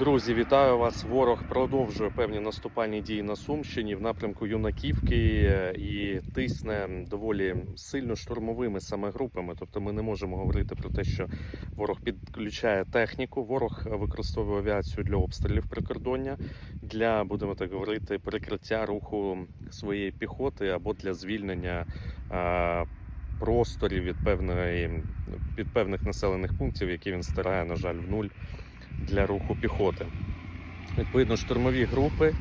Друзі, вітаю вас. Ворог продовжує певні наступальні дії на Сумщині в напрямку Юнаківки е, і тисне доволі сильно штурмовими саме групами. Тобто ми не можемо говорити про те, що ворог підключає техніку. Ворог використовує авіацію для обстрілів прикордоння, для будемо так говорити, перекриття руху своєї піхоти або для звільнення. е, Просторів від певної від певних населених пунктів, які він стирає, на жаль, в нуль для руху піхоти. Відповідно, штурмові групи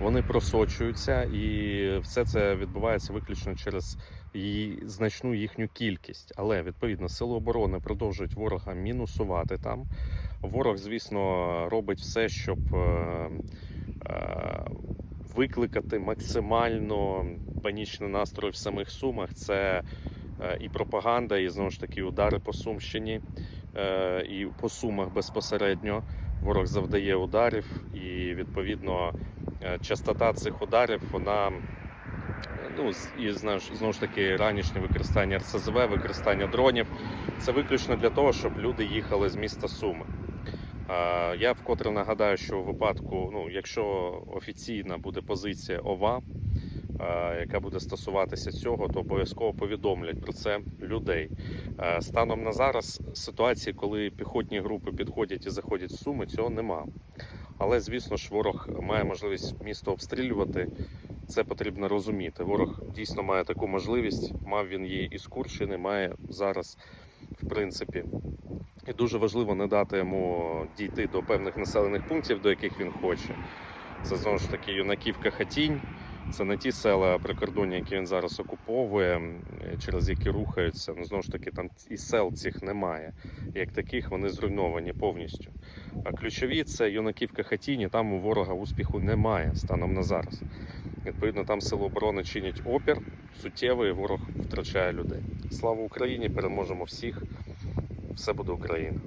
вони просочуються, і все це відбувається виключно через її значну їхню кількість. Але відповідно сили оборони продовжують ворога мінусувати там. Ворог, звісно, робить все, щоб е, е, викликати максимально панічний настрой в самих сумах. Це е, і пропаганда, і знову ж таки удари по Сумщині, і по сумах безпосередньо. Ворог завдає ударів, і відповідно е, частота цих ударів вона е, ну і знаєш, знову ж таки ранішнє використання РСЗВ, використання дронів. Це виключно для того, щоб люди їхали з міста Суми. Е, Я вкотре нагадаю, що у випадку, ну якщо офіційна буде позиція ОВА, е, яка буде стосуватися цього, то обов'язково повідомлять про це людей. Е, Станом на зараз ситуації, коли піхотні групи підходять і заходять в суми, цього нема. Але звісно ж, ворог має можливість місто обстрілювати. Це потрібно розуміти. Ворог дійсно має таку можливість. Мав він її із Курщини, має зараз, в принципі. І дуже важливо не дати йому дійти до певних населених пунктів, до яких він хоче. Це знову ж таки юнаківка Хатінь. Це не ті села прикордоння, які він зараз окуповує, через які рухаються. Ну знову ж таки, там і сел цих немає. Як таких вони зруйновані повністю. А ключові це юнаківка Хатіні. Там у ворога успіху немає станом на зараз. Відповідно, там сили оборони чинять опір суттєвий, ворог втрачає людей. Слава Україні! Переможемо всіх! Все буде Україна!